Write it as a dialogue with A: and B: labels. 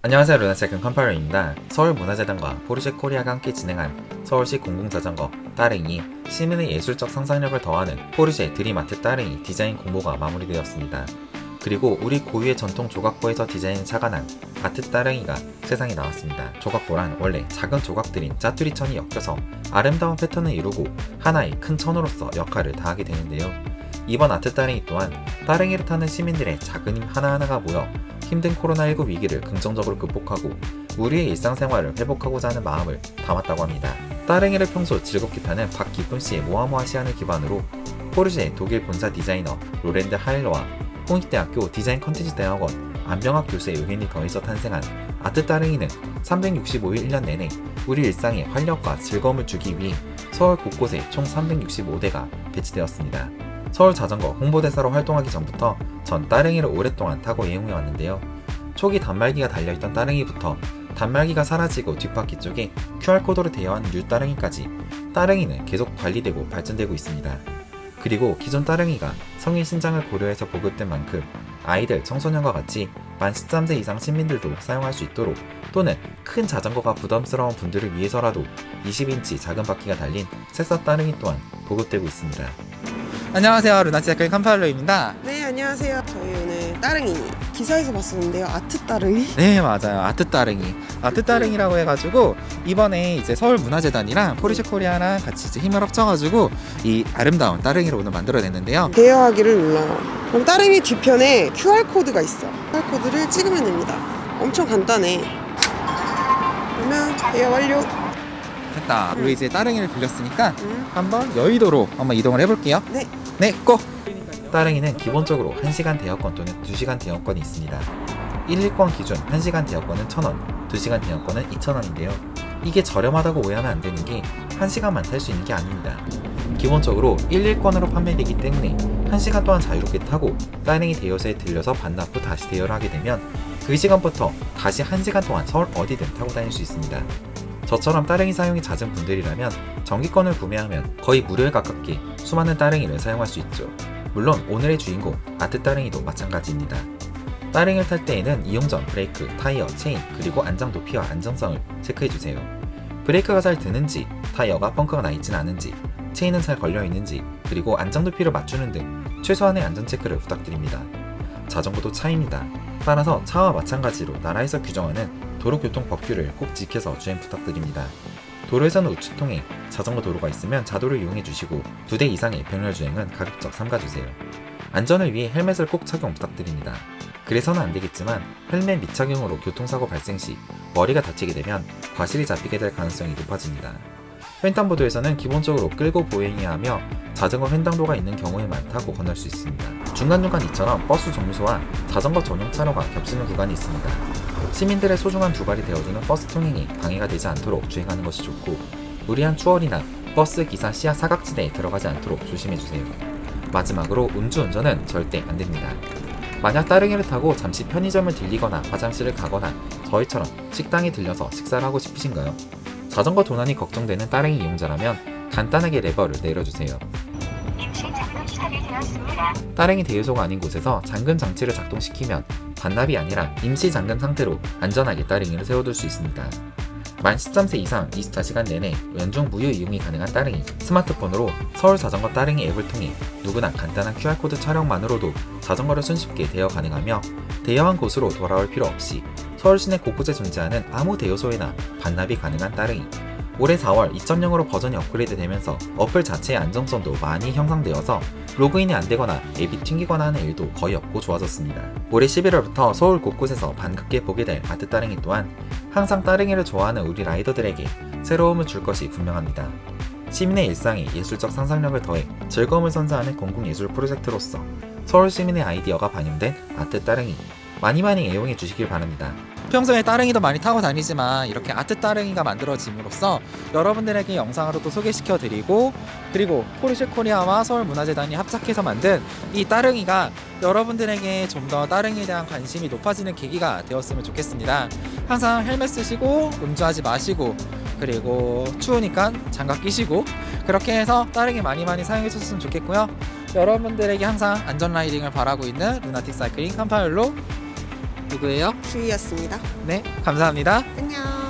A: 안녕하세요 루나세금 컴파일러입니다. 서울문화재단과 포르쉐 코리아가 함께 진행한 서울시 공공자전거 따릉이 시민의 예술적 상상력을 더하는 포르쉐 드림아트 따릉이 디자인 공모가 마무리되었습니다. 그리고 우리 고유의 전통 조각보에서 디자인 착안한 아트 따릉이가 세상에 나왔습니다. 조각보란 원래 작은 조각들인 짜투리 천이 엮여서 아름다운 패턴을 이루고 하나의 큰 천으로서 역할을 다하게 되는데요. 이번 아트 따릉이 또한 따릉이를 타는 시민들의 작은 힘 하나하나가 모여 힘든 코로나19 위기를 긍정적으로 극복하고 우리의 일상생활을 회복하고자 하는 마음을 담았다고 합니다. 따릉이를 평소 즐겁게 타는 박기쁨 씨의 모아모아 시안을 기반으로 포르쉐 독일 본사 디자이너 로렌드 하일러와 홍익대학교 디자인 컨텐츠 대학원 안병학 교수의 의견이 더해져 탄생한 아트 따릉이는 365일 1년 내내 우리 일상에 활력과 즐거움을 주기 위해 서울 곳곳에 총 365대가 배치되었습니다. 서울 자전거 홍보대사로 활동하기 전부터 전 따릉이를 오랫동안 타고 애용해 왔는데요. 초기 단말기가 달려있던 따릉이부터 단말기가 사라지고 뒷바퀴 쪽에 QR코드로 대여한 뉴 따릉이까지 따릉이는 계속 관리되고 발전되고 있습니다. 그리고 기존 따릉이가 성인 신장을 고려해서 보급된 만큼 아이들, 청소년과 같이 만 13세 이상 시민들도 사용할 수 있도록 또는 큰 자전거가 부담스러운 분들을 위해서라도 20인치 작은 바퀴가 달린 새싹 따릉이 또한 보급되고 있습니다.
B: 안녕하세요. 루나티아클 컴파일러입니다.
C: 네 안녕하세요. 저희 오늘 따릉이 기사에서 봤었는데요. 아트 따릉이?
B: 네 맞아요. 아트 따릉이. 아트 따릉이라고 해가지고 이번에 이제 서울 문화재단이랑 포르쉐 코리아랑 같이 이제 힘을 합쳐가지고 이 아름다운 따릉이를 오늘 만들어냈는데요.
C: 대여하기를 눌러요 그럼 따릉이 뒤편에 QR코드가 있어 QR코드를 찍으면 됩니다 엄청 간단해 그러면 대여 완료
B: 됐다 우리 이제 따릉이를 빌렸으니까
C: 음.
B: 한번 여의도로 한번 이동을 해볼게요
C: 네.
B: 네 고!
A: 따릉이는 기본적으로 1시간 대여권 또는 2시간 대여권이 있습니다. 1, 1권 기준 1시간 대여권은 1,000원, 2시간 대여권은 2,000원인데요. 이게 저렴하다고 오해하면 안 되는 게 1시간만 탈 수 있는 게 아닙니다. 기본적으로 1, 1권으로 판매되기 때문에 1시간 동안 자유롭게 타고 따릉이 대여소에 들려서 반납 후 다시 대여를 하게 되면 그 시간부터 다시 1시간 동안 서울 어디든 타고 다닐 수 있습니다. 저처럼 따릉이 사용이 잦은 분들이라면 정기권을 구매하면 거의 무료에 가깝게 수많은 따릉이를 사용할 수 있죠. 물론 오늘의 주인공 아트 따릉이도 마찬가지입니다. 따릉이를 탈 때에는 이용 전 브레이크, 타이어, 체인, 그리고 안장 높이와 안정성을 체크해주세요. 브레이크가 잘 드는지, 타이어가 펑크가 나 있진 않은지, 체인은 잘 걸려 있는지, 그리고 안장 높이를 맞추는 등 최소한의 안전 체크를 부탁드립니다. 자전거도 차입니다. 따라서 차와 마찬가지로 나라에서 규정하는 도로교통 법규를 꼭 지켜서 주행 부탁드립니다. 도로에서는 우측 통에 자전거 도로가 있으면 자도를 이용해 주시고 두 대 이상의 병렬 주행은 가급적 삼가주세요. 안전을 위해 헬멧을 꼭 착용 부탁드립니다. 그래서는 안 되겠지만 헬멧 미착용으로 교통사고 발생 시 머리가 다치게 되면 과실이 잡히게 될 가능성이 높아집니다. 횡단보도에서는 기본적으로 끌고 보행해야 하며 자전거 횡단도가 있는 경우에만 타고 건널 수 있습니다. 중간중간 이처럼 버스 정류소와 자전거 전용 차로가 겹치는 구간이 있습니다. 시민들의 소중한 두 발이 되어주는 버스 통행이 방해가 되지 않도록 주행하는 것이 좋고 무리한 추월이나 버스 기사 시야 사각지대에 들어가지 않도록 조심해주세요. 마지막으로 음주운전은 절대 안 됩니다. 만약 따릉이를 타고 잠시 편의점을 들리거나 화장실을 가거나 저희처럼 식당에 들려서 식사를 하고 싶으신가요? 자전거 도난이 걱정되는 따릉이 이용자라면 간단하게 레버를 내려주세요. 따릉이 대유소가 아닌 곳에서 잠금 장치를 작동시키면 반납이 아니라 임시 잠금 상태로 안전하게 따릉이를 세워둘 수 있습니다. 만 13세 이상 24시간 내내 연중 무휴 이용이 가능한 따릉이. 스마트폰으로 서울 자전거 따릉이 앱을 통해 누구나 간단한 QR코드 촬영만으로도 자전거를 손쉽게 대여 가능하며 대여한 곳으로 돌아올 필요 없이 서울 시내 곳곳에 존재하는 아무 대여소에나 반납이 가능한 따릉이 올해 4월 2.0으로 버전이 업그레이드 되면서 어플 자체의 안정성도 많이 형성되어서 로그인이 안 되거나 앱이 튕기거나 하는 일도 거의 없고 좋아졌습니다. 올해 11월부터 서울 곳곳에서 반갑게 보게 될 아트 따릉이 또한 항상 따릉이를 좋아하는 우리 라이더들에게 새로움을 줄 것이 분명합니다. 시민의 일상에 예술적 상상력을 더해 즐거움을 선사하는 공공예술 프로젝트로서 서울 시민의 아이디어가 반영된 아트 따릉이 많이 많이 애용해 주시길 바랍니다.
B: 평소에 따릉이도 많이 타고 다니지만 이렇게 아트 따릉이가 만들어짐으로써 여러분들에게 영상으로 도 소개시켜 드리고 그리고 포르쉐 코리아와 서울문화재단이 합작해서 만든 이 따릉이가 여러분들에게 좀 더 따릉이에 대한 관심이 높아지는 계기가 되었으면 좋겠습니다. 항상 헬멧 쓰시고 음주하지 마시고 그리고 추우니까 장갑 끼시고 그렇게 해서 따릉이 많이 많이 사용해 주셨으면 좋겠고요. 여러분들에게 항상 안전 라이딩을 바라고 있는 루나틱 사이클링 칸파율로 누구예요?
C: 주희였습니다.
B: 네, 감사합니다.
C: 안녕.